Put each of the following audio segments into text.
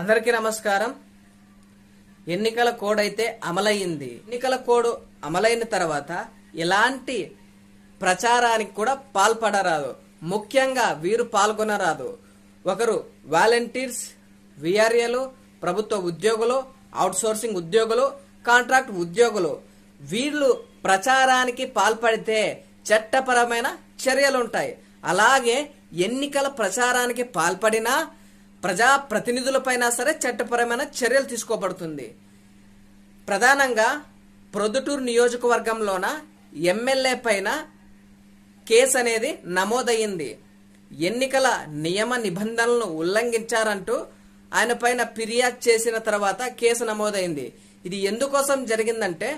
అందరికీ నమస్కారం. ఎన్నికల కోడ్ అయితే అమలయ్యింది. ఎన్నికల కోడ్ అమలైన తర్వాత ఎలాంటి ప్రచారానికి కూడా పాల్పడరాదు. ముఖ్యంగా వీరు పాల్గొనరాదు. ఒకరు వాలంటీర్స్ విఆర్ఏలు ప్రభుత్వ ఉద్యోగులు అవుట్సోర్సింగ్ ఉద్యోగులు కాంట్రాక్ట్ ఉద్యోగులు. వీళ్ళు ప్రచారానికి పాల్పడితే చట్టపరమైన చర్యలుంటాయి. అలాగే ఎన్నికల ప్రచారానికి పాల్పడినా ప్రజా ప్రతినిధులపైన సరే చట్టపరమైన చర్యలు తీసుకోబడుతుంది. ప్రధానంగా ప్రొద్దుటూరు నియోజకవర్గంలోన ఎమ్మెల్యే పైన కేసు అనేది నమోదయ్యింది. ఎన్నికల నియమ నిబంధనలను ఉల్లంఘించారంటూ ఆయన పైన ఫిర్యాదు చేసిన తర్వాత కేసు నమోదైంది ఇది ఎందుకోసం జరిగిందంటే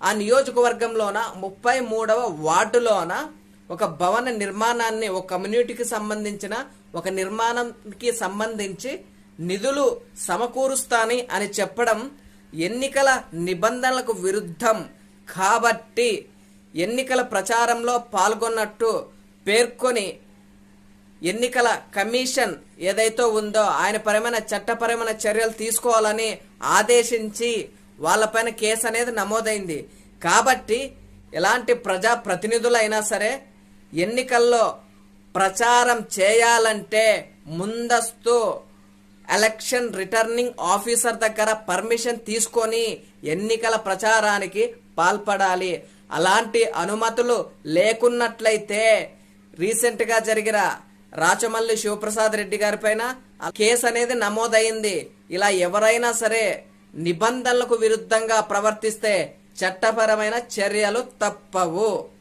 ఆ నియోజకవర్గంలోన ముప్పై మూడవ వార్డులోన ఒక భవన నిర్మాణాన్ని ఒక కమ్యూనిటీకి సంబంధించిన ఒక నిర్మాణంకి సంబంధించి నిధులు సమకూరుస్తాని అని చెప్పడం ఎన్నికల నిబంధనలకు విరుద్ధం. కాబట్టి ఎన్నికల ప్రచారంలో పాల్గొన్నట్టు పేర్కొని ఎన్నికల కమిషన్ ఏదైతే ఉందో ఆయన పరమైన చట్టపరమైన చర్యలు తీసుకోవాలని ఆదేశించి వాళ్ళపైన కేసు అనేది నమోదైంది. కాబట్టి ఎలాంటి ప్రజా ప్రతినిధులైనా సరే ఎన్నికల్లో ప్రచారం చేయాలంటే ముందస్తు ఎలక్షన్ రిటర్నింగ్ ఆఫీసర్ దగ్గర పర్మిషన్ తీసుకొని ఎన్నికల ప్రచారానికి పాల్పడాలి. అలాంటి అనుమతులు లేకున్నట్లయితే రీసెంట్గా జరిగిన రాచమల్లి శివప్రసాద్ రెడ్డి గారి పైన కేసు అనేది నమోదైంది. ఇలా ఎవరైనా సరే నిబంధనలకు విరుద్ధంగా ప్రవర్తిస్తే చట్టపరమైన చర్యలు తప్పవు.